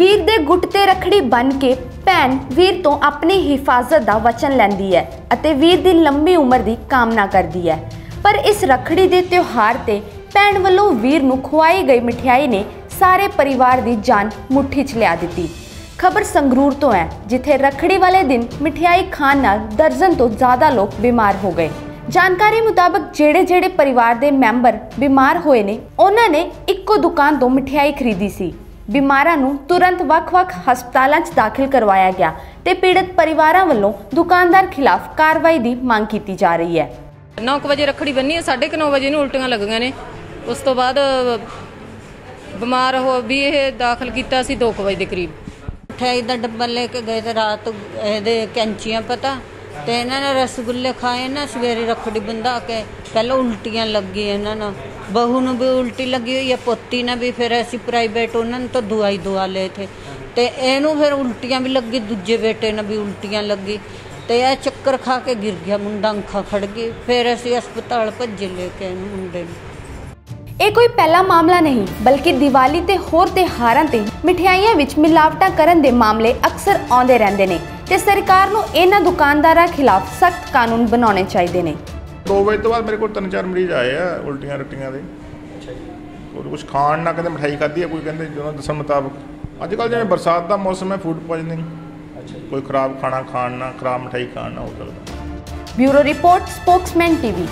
ਵੀਰ ਦੇ ਗੁੱਟ ਤੇ ਰਖੜੀ ਬੰਨ ਕੇ ਭੈਣ ਵੀਰ ਤੋਂ ਆਪਣੀ ਹਿਫਾਜ਼ਤ ਦਾ ਵਚਨ ਲੈਂਦੀ ਹੈ ਅਤੇ ਵੀਰ ਦੀ ਲੰਮੀ ਉਮਰ ਦੀ ਕਾਮਨਾ ਕਰਦੀ ਹੈ। ਪਰ ਇਸ ਰਖੜੀ ਦੇ ਤਿਉਹਾਰ ਤੇ ਭੈਣ ਵੱਲੋਂ ਵੀਰ ਨੂੰ ਖਵਾਈ ਗਈ ਮਠਿਆਈ ਨੇ ਸਾਰੇ ਪਰਿਵਾਰ ਦੀ ਜਾਨ ਮੁੱਠੀ 'ਚ ਲਿਆ ਦਿੱਤੀ। ਖਬਰ ਸੰਗਰੂਰ ਤੋਂ ਹੈ, ਜਿੱਥੇ ਰਖੜੀ ਵਾਲੇ ਦਿਨ ਮਠਿਆਈ ਖਾਣ ਨਾਲ ਦਰਜਨ ਤੋਂ ਜ਼ਿਆਦਾ ਲੋਕ ਬਿਮਾਰ ਹੋ ਗਏ। ਜਾਣਕਾਰੀ ਮੁਤਾਬਕ ਜਿਹੜੇ-ਜਿਹੜੇ ਪਰਿਵਾਰ ਦੇ ਮੈਂਬਰ ਬਿਮਾਰ ਹੋਏ ਨੇ, ਉਹਨਾਂ ਨੇ ਇੱਕੋ ਦੁਕਾਨ ਤੋਂ ਮਠਿਆਈ ਖਰੀਦੀ ਸੀ। ਬਿਮਾਰਾਂ ਨੂੰ ਤੁਰੰਤ ਵੱਖ-ਵੱਖ ਹਸਪਤਾਲਾਂ 'ਚ ਦਾਖਲ ਕਰਵਾਇਆ ਗਿਆ ਤੇ ਪੀੜਤ ਪਰਿਵਾਰਾਂ ਵੱਲੋਂ ਦੁਕਾਨਦਾਰ ਖਿਲਾਫ ਕਾਰਵਾਈ ਦੀ ਮੰਗ ਕੀਤੀ ਜਾ ਰਹੀ ਹੈ। 9 ਵਜੇ ਰੱਖੜੀ ਬੰਨੀ ਹੈ 9:30 ਵਜੇ ਨੂੰ ਉਲਟੀਆਂ ਲੱਗੀਆਂ ਨੇ। ਉਸ ਤੋਂ ਬਾਅਦ ਬਿਮਾਰ ਹੋ ਵੀ ਇਹ ਦਾਖਲ ਕੀਤਾ ਸੀ 2 ਵਜੇ ਦੇ ਕਰੀਬ। ਮਠਿਆਈ ਦਾ ਡੱਬਾ ਲੈ ਕੇ ਗਏ ਤੇ ਰਾਤ ਇਹਦੇ ਕੈਂਚੀਆਂ ਪਤਾ ਤੇ ਇਹਨਾਂ ਨੇ ਰਸਗੁੱਲੇ ਖਾਏ ਨਾ, ਸਵੇਰੇ ਰੱਖੜੀ ਬੰਦਾ ਕੇ ਪਹਿਲਾਂ ਉਲਟੀਆਂ ਲੱਗੀ ਇਹਨਾਂ ਨੂੰ ਬਹੂ ਨੂੰ ਵੀ ਉਲਟੀ ਲੱਗੀ ਹੋਈ ਹੈ ਪੋਤੀ ਨੇ ਵੀ ਫਿਰ ਅਸੀਂ ਪ੍ਰਾਈਵੇਟ ਉਹਨਾਂ ਨੂੰ ਤਾਂ ਦਵਾਈ ਦਵਾ ਲਏ ਥੇ ਤੇ ਇਹਨੂੰ ਫਿਰ ਉਲਟੀਆਂ ਵੀ ਲੱਗੀ, ਦੂਜੇ ਬੇਟੇ ਨੂੰ ਵੀ ਉਲਟੀਆਂ ਲੱਗੀ। ਤੇ ਇਹ ਚੱਕਰ ਖਾ ਕੇ ਗਿਰ ਗਿਆ, ਮੁੰਡਾ ਅੱਖਾਂ ਖੜ ਗਈ। ਫਿਰ ਅਸੀਂ ਹਸਪਤਾਲ ਭੱਜੇ ਲੈ ਕੇ ਇਹਨੂੰ ਮੁੰਡੇ ਨੂੰ। ਇਹ ਕੋਈ ਪਹਿਲਾ ਮਾਮਲਾ ਨਹੀਂ, ਬਲਕਿ ਦੀਵਾਲੀ ਤੇ ਹੋਰ ਤਿਉਹਾਰਾਂ ਤੇ ਮਠਿਆਈਆਂ ਵਿੱਚ ਮਿਲਾਵਟਾਂ ਕਰਨ ਦੇ ਮਾਮਲੇ ਅਕਸਰ ਆਉਂਦੇ ਰਹਿੰਦੇ ਨੇ। ਤੇ ਸਰਕਾਰ ਨੂੰ ਇਹਨਾਂ ਦੁਕਾਨਦਾਰਾਂ ਖਿਲਾਫ ਸਖਤ ਕਾਨੂੰਨ ਬਣਾਉਣੇ ਚਾਹੀਦੇ ਨੇ। 2 ਵਜੇ ਤੋਂ ਬਾਅਦ ਮੇਰੇ ਕੋਲ ਤਿੰਨ ਚਾਰ ਮਰੀਜ਼ ਆਏ ਆ ਉਲਟੀਆਂ ਰੱਟੀਆਂ ਦੇ। ਕੋਈ ਕੁਝ ਖਾਣ ਨਾ ਕਹਿੰਦੇ ਮਠਾਈ ਖਾਧੀ ਆ ਕੋਈ ਕਹਿੰਦੇ ਜਿਹਨਾਂ ਦੱਸਣ ਮੁਤਾਬਕ। ਅੱਜ ਕੱਲ ਜਿਵੇਂ ਬਰਸਾਤ ਦਾ ਮੌਸਮ ਹੈ ਫੂਡ ਪੋਇਜ਼ਨਿੰਗ ਕੋਈ ਖਰਾਬ ਖਾਣਾ ਖਾਣ ਨਾਲ ਖਰਾਬ ਮਠਾਈ ਖਾਣ ਨਾਲ ਹੋ ਸਕਦਾ ਬਿਊਰੋ ਰਿਪੋਰਟ ਸਪੋਕਸਮੈਨ ਟੀਵੀ।